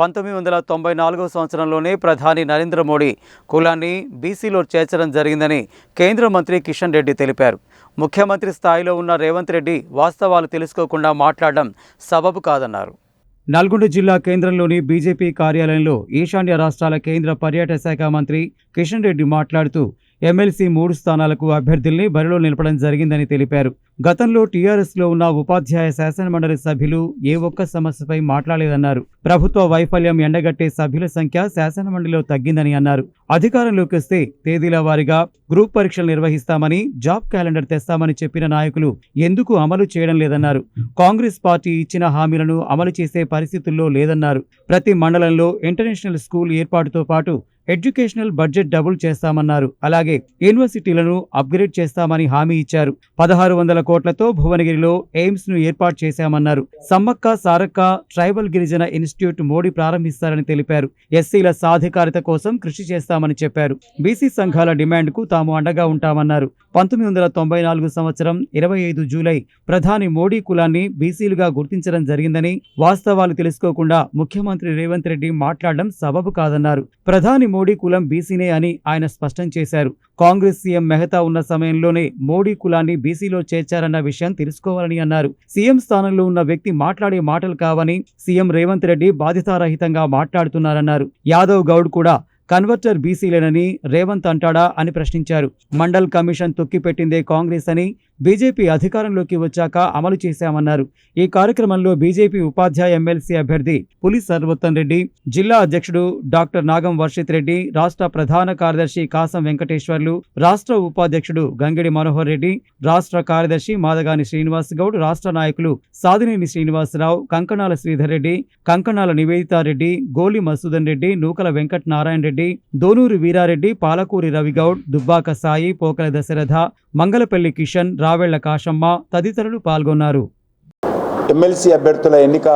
పంతొమ్మిది వందల తొంభై నాలుగవ సంవత్సరంలోనే ప్రధాని నరేంద్ర మోడీ కులాన్ని బీసీలో చేర్చడం జరిగిందని కేంద్ర మంత్రి కిషన్ రెడ్డి తెలిపారు. ముఖ్యమంత్రి స్థాయిలో ఉన్న రేవంత్ రెడ్డి వాస్తవాలు తెలుసుకోకుండా మాట్లాడడం సబబు కాదన్నారు. నల్గొండ జిల్లా కేంద్రంలోని బీజేపీ కార్యాలయంలో ఈశాన్య రాష్ట్రాల కేంద్ర పర్యాటక శాఖ మంత్రి కిషన్ రెడ్డి మాట్లాడుతూ ఎమ్మెల్సీ మూడు స్థానాలకు అభ్యర్థుల్ని బరిలో నిలపడం జరిగిందని తెలిపారు. గతంలో టీఆర్ఎస్లో ఉన్న ఉపాధ్యాయ శాసనమండలి సభ్యులు ఏ ఒక్క సమస్యపై మాట్లాడలేదన్నారు. ప్రభుత్వ వైఫల్యం ఎండగట్టే సభ్యుల సంఖ్య శాసనమండలిలో తగ్గిందని అన్నారు. అధికారంలోకి వస్తే తేదీల వారీగా గ్రూప్ పరీక్షలు నిర్వహిస్తామని జాబ్ క్యాలెండర్ తెస్తామని చెప్పిన నాయకులు ఎందుకు అమలు చేయడం లేదన్నారు. కాంగ్రెస్ పార్టీ ఇచ్చిన హామీలను అమలు చేసే పరిస్థితుల్లో లేదన్నారు. ప్రతి మండలంలో ఇంటర్నేషనల్ స్కూల్ ఏర్పాటుతో పాటు ఎడ్యుకేషనల్ బడ్జెట్ డబుల్ చేస్తామన్నారు. అలాగే యూనివర్సిటీలను అప్గ్రేడ్ చేస్తామని హామీ ఇచ్చారు. పదహారు వందల కోట్లతో భువనగిరిలో ఎయిమ్స్ను ఏర్పాటు చేశామన్నారు. సమ్మక్క సారక్క ట్రైబల్ గిరిజన ఇన్స్టిట్యూట్ మోడీ ప్రారంభిస్తారని తెలిపారు. ఎస్సీల సాధికారిత కోసం కృషి చేస్తామని చెప్పారు. బీసీ సంఘాల డిమాండ్కు తాము అండగా ఉంటామన్నారు. పంతొమ్మిది వందల తొంభై నాలుగు సంవత్సరం ఇరవై ఐదు జూలై ప్రధాని మోడీ కులాన్ని బీసీలుగా గుర్తించడం జరిగిందని వాస్తవాలు తెలుసుకోకుండా ముఖ్యమంత్రి రేవంత్ రెడ్డి మాట్లాడడం సబబు కాదన్నారు. ప్రధాని మోడీ కులం బీసీనే అని ఆయన స్పష్టం చేశారు. కాంగ్రెస్ సీఎం మెహతా ఉన్న సమయంలోనే మోడీ కులాన్ని బీసీలో చేర్చారన్న విషయం తెలుసుకోవాలని అన్నారు. సీఎం స్థానంలో ఉన్న వ్యక్తి మాట్లాడే మాటలు కావని సీఎం రేవంత్ రెడ్డి బాధితారహితంగా మాట్లాడుతున్నారన్నారు. యాదవ్ గౌడ్ కూడా కన్వర్టర్ బీసీలేనని రేవంత్ అంటాడా అని ప్రశ్నించారు. మండల్ కమిషన్ తొక్కిపెట్టిందే కాంగ్రెస్ అని బీజేపీ అధికారంలోకి వచ్చాక అమలు చేశామన్నారు. ఈ కార్యక్రమంలో బీజేపీ ఉపాధ్యాయ ఎమ్మెల్సీ అభ్యర్థి పులి సర్వోత్తమ్ రెడ్డి జిల్లా అధ్యక్షుడు డాక్టర్ నాగం వర్షిత్ రెడ్డి రాష్ట్ర ప్రధాన కార్యదర్శి కాసం వెంకటేశ్వర్లు రాష్ట్ర ఉపాధ్యక్షుడు గంగిడి మనోహర్ రెడ్డి రాష్ట్ర కార్యదర్శి మాదగాని శ్రీనివాస్ గౌడ్ రాష్ట్ర నాయకులు సాదినేని శ్రీనివాసరావు కంకణాల శ్రీధర్ రెడ్డి కంకణాల నివేదితారెడ్డి గోలి మసూదన్ రెడ్డి నూకల వెంకట నారాయణ రెడ్డి దోనూరు వీరారెడ్డి పాలకూరి రవిగౌడ్ దుబ్బాక సాయి పోకల దశరథ మంగళపల్లి కిషన్ రావెళ్ళ కాశమ్మ తదితరులు పాల్గొన్నారు. ఎమ్మెల్సీ అభ్యర్థుల ఎన్నిక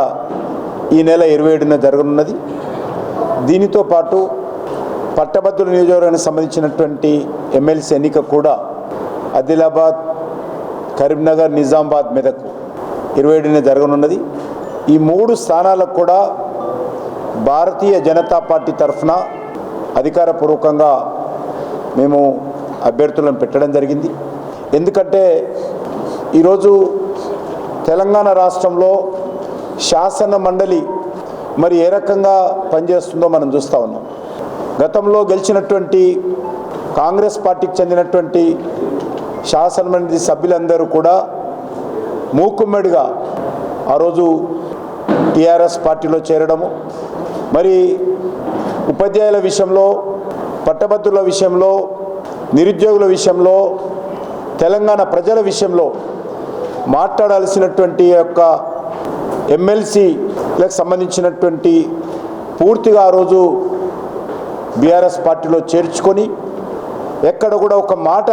ఈ నెల ఇరవై ఏడున జరగనున్నది. దీనితో పాటు పట్టభద్రుల నియోజకవర్గానికి సంబంధించినటువంటి ఎమ్మెల్సీ ఎన్నిక కూడా ఆదిలాబాద్ కరీంనగర్ నిజామాబాద్ మెదక్ ఇరవై ఏడున జరగనున్నది. ఈ మూడు స్థానాలకు కూడా భారతీయ జనతా పార్టీ తరఫున అధికారపూర్వకంగా మేము అభ్యర్థులను పెట్టడం జరిగింది. ఎందుకంటే ఈరోజు తెలంగాణ రాష్ట్రంలో శాసన మండలి మరి ఏ రకంగా పనిచేస్తుందో మనం చూస్తూ ఉన్నాం. గతంలో గెలిచినటువంటి కాంగ్రెస్ పార్టీకి చెందినటువంటి శాసనమండలి సభ్యులందరూ కూడా మూకుమ్మడిగా ఆ రోజు టీఆర్ఎస్ పార్టీలో చేరడము. మరి ఉపాధ్యాయుల విషయంలో పట్టభద్రుల విషయంలో నిరుద్యోగుల విషయంలో తెలంగాణ ప్రజల విషయంలో మాట్లాడాల్సినటువంటి యొక్క ఎమ్మెల్సీలకు సంబంధించినటువంటి పూర్తిగా ఆ రోజు బీఆర్ఎస్ పార్టీలో చేర్చుకొని ఎక్కడ కూడా ఒక మాట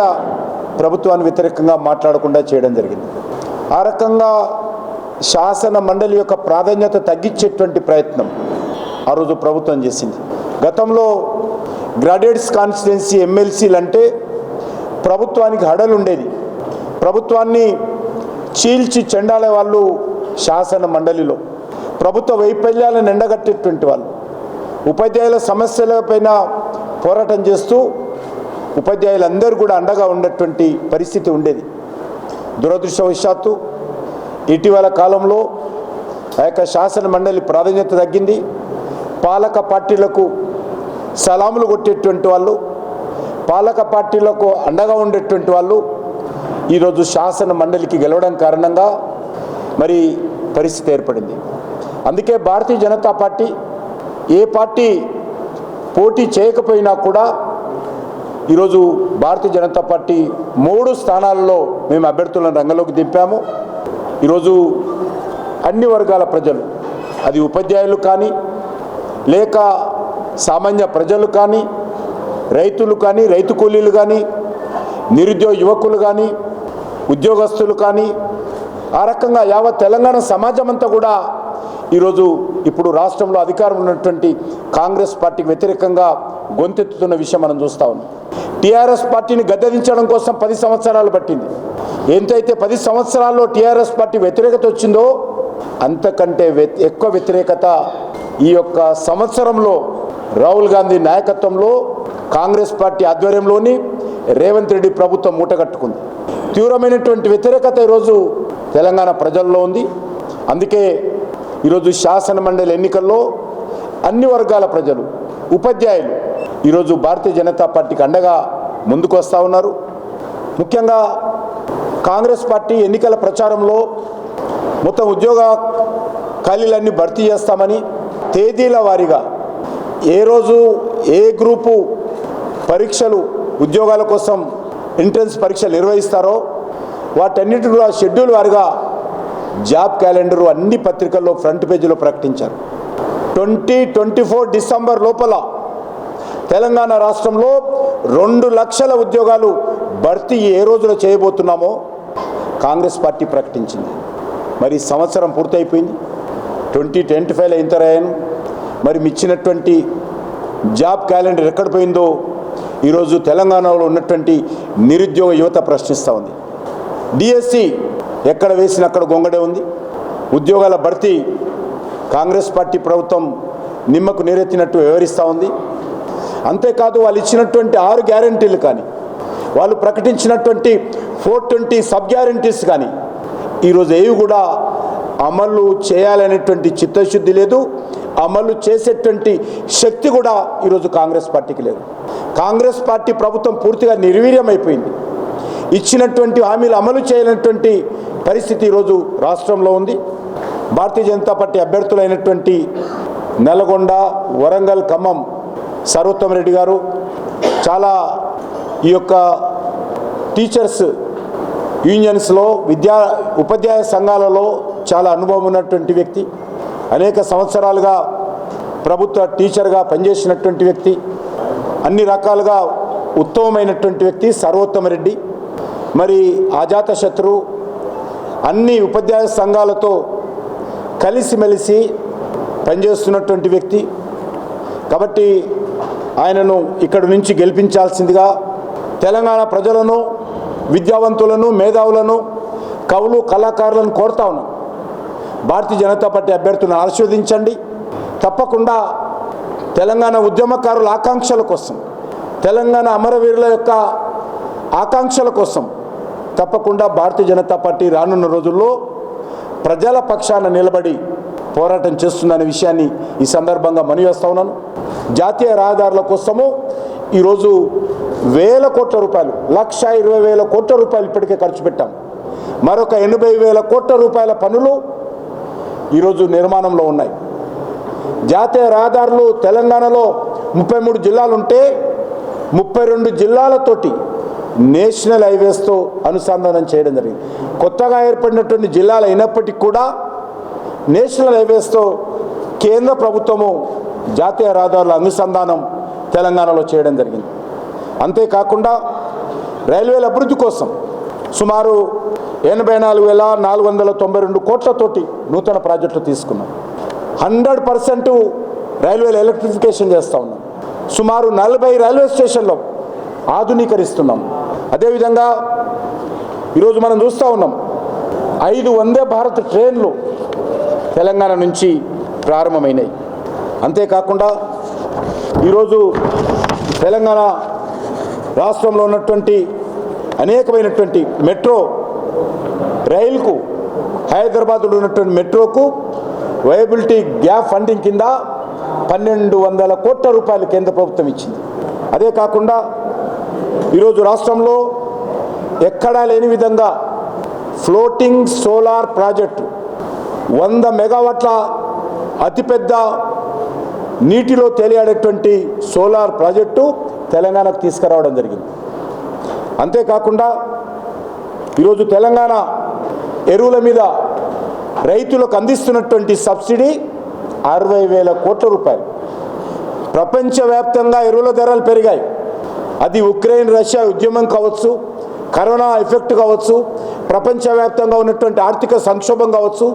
ప్రభుత్వాన్ని వ్యతిరేకంగా మాట్లాడకుండా చేయడం జరిగింది. ఆ రకంగా శాసన మండలి యొక్క ప్రాధాన్యత తగ్గించేటువంటి ప్రయత్నం ఆ రోజు ప్రభుత్వం చేసింది. గతంలో గ్రాడ్యుయేట్స్ కాన్స్టిట్యున్సీ ఎమ్మెల్సీలు అంటే ప్రభుత్వానికి హడలు ఉండేది ప్రభుత్వాన్ని చీల్చి చెండాలే వాళ్ళు శాసన మండలిలో. ప్రభుత్వ వైఫల్యాలను ఎండగట్టేటువంటి వాళ్ళు. ఉపాధ్యాయుల సమస్యలపైన పోరాటం చేస్తూ ఉపాధ్యాయులందరూ కూడా అండగా ఉన్నటువంటి పరిస్థితి ఉండేది. దురదృష్టవశాత్తు ఇటీవల కాలంలో ఆ యొక్క శాసన మండలి ప్రాధాన్యత తగ్గింది. పాలక పార్టీలకు సలాములు కొట్టేటువంటి వాళ్ళు పాలక పార్టీలకు అండగా ఉండేటువంటి వాళ్ళు ఈరోజు శాసన మండలికి గెలవడం కారణంగా మరి పరిస్థితి ఏర్పడింది. అందుకే భారతీయ జనతా పార్టీ ఏ పార్టీ పోటీ చేయకపోయినా కూడా ఈరోజు భారతీయ జనతా పార్టీ మూడు స్థానాల్లో మేము అభ్యర్థులను రంగంలోకి దింపాము. ఈరోజు అన్ని వర్గాల ప్రజలు అది ఉపాధ్యాయులు కానీ లేక సామాన్య ప్రజలు కానీ రైతులు కానీ రైతు కూలీలు కానీ నిరుద్యోగ యువకులు కానీ ఉద్యోగస్తులు కానీ ఆ రకంగా యావత్ తెలంగాణ సమాజం అంతా కూడా ఈరోజు ఇప్పుడు రాష్ట్రంలో అధికారం ఉన్నటువంటి కాంగ్రెస్ పార్టీకి వ్యతిరేకంగా గొంతెత్తుతున్న విషయం మనం చూస్తా ఉన్నాం. టీఆర్ఎస్ పార్టీని గద్దెదించడం కోసం పది సంవత్సరాలు పట్టింది. ఎంతైతే పది సంవత్సరాల్లో టీఆర్ఎస్ పార్టీ వ్యతిరేకత వచ్చిందో అంతకంటే ఎక్కువ వ్యతిరేకత ఈ యొక్క సంవత్సరంలో రాహుల్ గాంధీ నాయకత్వంలో కాంగ్రెస్ పార్టీ ఆధ్వర్యంలోని రేవంత్ రెడ్డి ప్రభుత్వం మూటగట్టుకుంది. తీవ్రమైనటువంటి వ్యతిరేకత ఈరోజు తెలంగాణ ప్రజల్లో ఉంది. అందుకే ఈరోజు శాసన మండలి ఎన్నికల్లో అన్ని వర్గాల ప్రజలు ఉపాధ్యాయులు ఈరోజు భారతీయ జనతా పార్టీకి అండగా ముందుకు వస్తూ ఉన్నారు. ముఖ్యంగా కాంగ్రెస్ పార్టీ ఎన్నికల ప్రచారంలో మొత్తం ఉద్యోగ ఖాళీలన్నీ భర్తీ చేస్తామని తేదీల వారీగా ఏ రోజు ఏ గ్రూపు పరీక్షలు ఉద్యోగాల కోసం ఎంట్రన్స్ పరీక్షలు నిర్వహిస్తారో వాటన్నిటి కూడా షెడ్యూల్ వారిగా జాబ్ క్యాలెండర్ అన్ని పత్రికల్లో ఫ్రంట్ పేజీలో ప్రకటించారు. ట్వంటీ ట్వంటీ ఫోర్ డిసెంబర్ లోపల తెలంగాణ రాష్ట్రంలో రెండు లక్షల ఉద్యోగాలు భర్తీ ఏ రోజున చేయబోతున్నామో కాంగ్రెస్ పార్టీ ప్రకటించింది. మరి సంవత్సరం పూర్తయిపోయింది. ట్వంటీ ట్వంటీ ఫైవ్లో ఇంతరాయను మరి మిచ్చినటువంటి జాబ్ క్యాలెండర్ ఎక్కడ పోయిందో ఈరోజు తెలంగాణలో ఉన్నటువంటి నిరుద్యోగ యువత ప్రశ్నిస్తూ ఉంది. డిఎస్సి ఎక్కడ వేసిన అక్కడ గొంగడే ఉంది. ఉద్యోగాల భర్తీ కాంగ్రెస్ పార్టీ ప్రభుత్వం నిమ్మకు నీరెత్తినట్టు వివరిస్తూ ఉంది. అంతేకాదు వాళ్ళు ఇచ్చినటువంటి ఆరు గ్యారంటీలు కానీ వాళ్ళు ప్రకటించినటువంటి ఫోర్ ట్వంటీ సబ్ గ్యారంటీస్ కానీ ఈరోజు ఏవి కూడా అమలు చేయాలనేటువంటి చిత్తశుద్ధి లేదు. అమలు చేసేటువంటి శక్తి కూడా ఈరోజు కాంగ్రెస్ పార్టీకి లేదు. కాంగ్రెస్ పార్టీ ప్రభుత్వం పూర్తిగా నిర్వీర్యమైపోయింది. ఇచ్చినటువంటి హామీలు అమలు చేయనటువంటి పరిస్థితి ఈరోజు రాష్ట్రంలో ఉంది. భారతీయ జనతా పార్టీ అభ్యర్థులైనటువంటి నల్గొండ వరంగల్ ఖమ్మం సర్వోత్తమ రెడ్డి గారు చాలా ఈ యొక్క టీచర్స్ యూనియన్స్లో విద్యా ఉపాధ్యాయ సంఘాలలో చాలా అనుభవం ఉన్నటువంటి వ్యక్తి. అనేక సంవత్సరాలుగా ప్రభుత్వ టీచర్గా పనిచేసినటువంటి వ్యక్తి. అన్ని రకాలుగా ఉత్తమమైనటువంటి వ్యక్తి సర్వోత్తమ రెడ్డి. మరి అజాత శత్రు అన్ని ఉపాధ్యాయ సంఘాలతో కలిసిమెలిసి పనిచేస్తున్నటువంటి వ్యక్తి. కాబట్టి ఆయనను ఇక్కడి నుంచి గెలిపించాల్సిందిగా తెలంగాణ ప్రజలను విద్యావంతులను మేధావులను కవులు కళాకారులను కోరుతా ఉన్నాం. భారతీయ జనతా పార్టీ అభ్యర్థులను ఆశీర్వదించండి. తప్పకుండా తెలంగాణ ఉద్యమకారుల ఆకాంక్షల కోసం తెలంగాణ అమరవీరుల యొక్క ఆకాంక్షల కోసం తప్పకుండా భారతీయ జనతా పార్టీ రానున్న రోజుల్లో ప్రజల పక్షాన నిలబడి పోరాటం చేస్తుందనే విషయాన్ని ఈ సందర్భంగా మనవేస్తా ఉన్నాను. జాతీయ రహదారుల కోసము ఈరోజు వేల కోట్ల రూపాయలు లక్ష ఇరవై వేల కోట్ల రూపాయలు ఇప్పటికే ఖర్చు పెట్టాం. మరొక ఎనభై వేల కోట్ల రూపాయల పనులు ఈరోజు నిర్మాణంలో ఉన్నాయి. జాతీయ రహదారులు తెలంగాణలో ముప్పై మూడు జిల్లాలు ఉంటే ముప్పై రెండు జిల్లాలతోటి నేషనల్ హైవేస్తో అనుసంధానం చేయడం జరిగింది. కొత్తగా ఏర్పడినటువంటి జిల్లాలు అయినప్పటికీ కూడా నేషనల్ హైవేస్తో కేంద్ర ప్రభుత్వము జాతీయ రహదారుల అనుసంధానం తెలంగాణలో చేయడం జరిగింది. అంతేకాకుండా రైల్వేల అభివృద్ధి కోసం సుమారు ఎనభై నాలుగు వేల నాలుగు వందల తొంభై రెండు కోట్లతోటి నూతన ప్రాజెక్టులు తీసుకున్నాం. హండ్రెడ్ పర్సెంట్ రైల్వేలు ఎలక్ట్రిఫికేషన్ చేస్తూ ఉన్నాం. సుమారు నలభై రైల్వే స్టేషన్లో ఆధునీకరిస్తున్నాం. అదేవిధంగా ఈరోజు మనం చూస్తూ ఉన్నాం ఐదు వందే భారత్ ట్రైన్లు తెలంగాణ నుంచి ప్రారంభమైనాయి. అంతేకాకుండా ఈరోజు తెలంగాణ రాష్ట్రంలో ఉన్నటువంటి అనేకమైనటువంటి మెట్రో రైలుకు హైదరాబాద్లో ఉన్నటువంటి మెట్రోకు వయబిలిటీ గ్యాప్ ఫండింగ్ కింద పన్నెండు వందల కోట్ల రూపాయలు కేంద్ర ప్రభుత్వం ఇచ్చింది. అదే కాకుండా ఈరోజు రాష్ట్రంలో ఎక్కడా లేని విధంగా ఫ్లోటింగ్ సోలార్ ప్రాజెక్టు వంద మెగావాట్ల అతిపెద్ద నీటిలో తేలియాడేటువంటి సోలార్ ప్రాజెక్టు తెలంగాణకు తీసుకురావడం జరిగింది. అంతేకాకుండా ఈరోజు తెలంగాణ ఎరువుల మీద రైతులకు అందిస్తున్నటువంటి సబ్సిడీ అరవై వేల కోట్ల రూపాయలు. ప్రపంచవ్యాప్తంగా ఎరువుల ధరలు పెరిగాయి. అది ఉక్రెయిన్ రష్యా ఉద్యమం కావచ్చు కరోనా ఎఫెక్ట్ కావచ్చు ప్రపంచవ్యాప్తంగా ఉన్నటువంటి ఆర్థిక సంక్షోభం కావచ్చు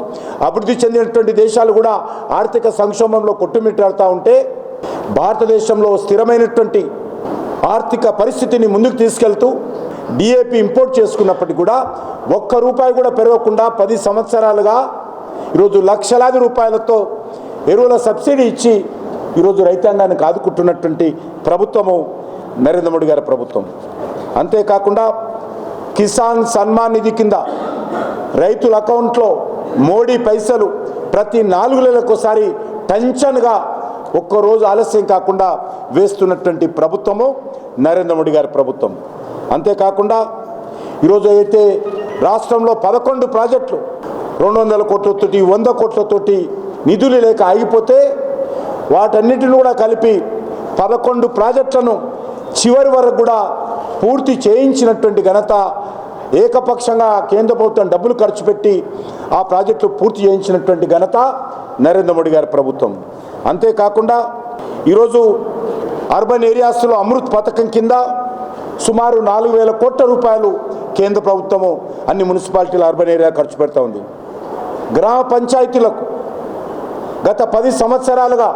అభివృద్ధి చెందినటువంటి దేశాలు కూడా ఆర్థిక సంక్షోభంలో కొట్టుమిట్టాడుతూ ఉంటే భారతదేశంలో స్థిరమైనటువంటి ఆర్థిక పరిస్థితిని ముందుకు తీసుకెళ్తూ డిఏపి ఇంపోర్ట్ చేసుకున్నప్పటికీ కూడా ఒక్క రూపాయి కూడా పెరగకుండా పది సంవత్సరాలుగా ఈరోజు లక్షలాది రూపాయలతో ఎరువుల సబ్సిడీ ఇచ్చి ఈరోజు రైతాంగానికి ఆదుకుంటున్నటువంటి ప్రభుత్వము నరేంద్ర మోడీ గారి ప్రభుత్వం. అంతేకాకుండా కిసాన్ సన్మాన్ నిధి కింద రైతుల అకౌంట్లో మోడీ పైసలు ప్రతి నాలుగు నెలలకోసారి టెన్షన్గా ఒక్కరోజు ఆలస్యం కాకుండా వేస్తున్నటువంటి ప్రభుత్వము నరేంద్ర మోడీ గారి ప్రభుత్వం. అంతేకాకుండా ఈరోజు అయితే రాష్ట్రంలో పదకొండు ప్రాజెక్టులు రెండు వందల కోట్లతోటి వంద కోట్లతోటి నిధులు లేక ఆగిపోతే వాటన్నిటిని కూడా కలిపి పదకొండు ప్రాజెక్టులను చివరి వరకు కూడా పూర్తి చేయించినటువంటి ఘనత ఏకపక్షంగా కేంద్ర ప్రభుత్వం డబ్బులు ఖర్చు పెట్టి ఆ ప్రాజెక్టులు పూర్తి చేయించినటువంటి ఘనత నరేంద్ర మోడీ గారి ప్రభుత్వం. అంతేకాకుండా ఈరోజు అర్బన్ ఏరియాస్లో అమృత్ పథకం కింద సుమారు నాలుగు వేల కోట్ల రూపాయలు కేంద్ర ప్రభుత్వము అన్ని మున్సిపాలిటీల అర్బన్ ఏరియా ఖర్చు పెడతా ఉంది. గ్రామ పంచాయతీలకు గత పది సంవత్సరాలుగా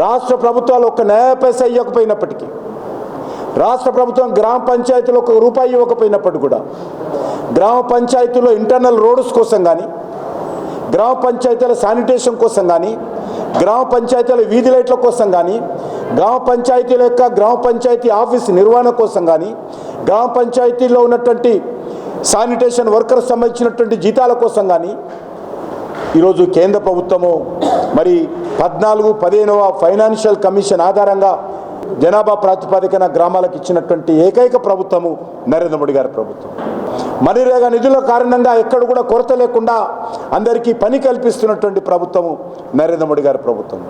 రాష్ట్ర ప్రభుత్వాలు ఒక న్యాయ ఇవ్వకపోయినప్పటికీ రాష్ట్ర ప్రభుత్వం గ్రామ పంచాయతీలు ఒక రూపాయి ఇవ్వకపోయినప్పటికీ కూడా గ్రామ పంచాయతీలో ఇంటర్నల్ రోడ్స్ కోసం కానీ గ్రామ పంచాయతీల శానిటేషన్ కోసం కానీ గ్రామ పంచాయతీల వీధి లైట్ల కోసం కానీ గ్రామ పంచాయతీల యొక్క గ్రామ పంచాయతీ ఆఫీస్ నిర్వహణ కోసం కానీ గ్రామ పంచాయతీలో ఉన్నటువంటి శానిటేషన్ వర్కర్స్ సంబంధించినటువంటి జీతాల కోసం కానీ ఈరోజు కేంద్ర ప్రభుత్వము మరి పద్నాలుగు పదిహేనవ ఫైనాన్షియల్ కమిషన్ ఆధారంగా జనాభా ప్రాతిపదికన గ్రామాలకు ఇచ్చినటువంటి ఏకైక ప్రభుత్వము నరేంద్ర మోడీ గారి ప్రభుత్వం. మనరేగా నిధుల కారణంగా ఎక్కడ కూడా కొరత లేకుండా అందరికీ పని కల్పిస్తున్నటువంటి ప్రభుత్వము నరేంద్ర మోడీ గారి ప్రభుత్వం.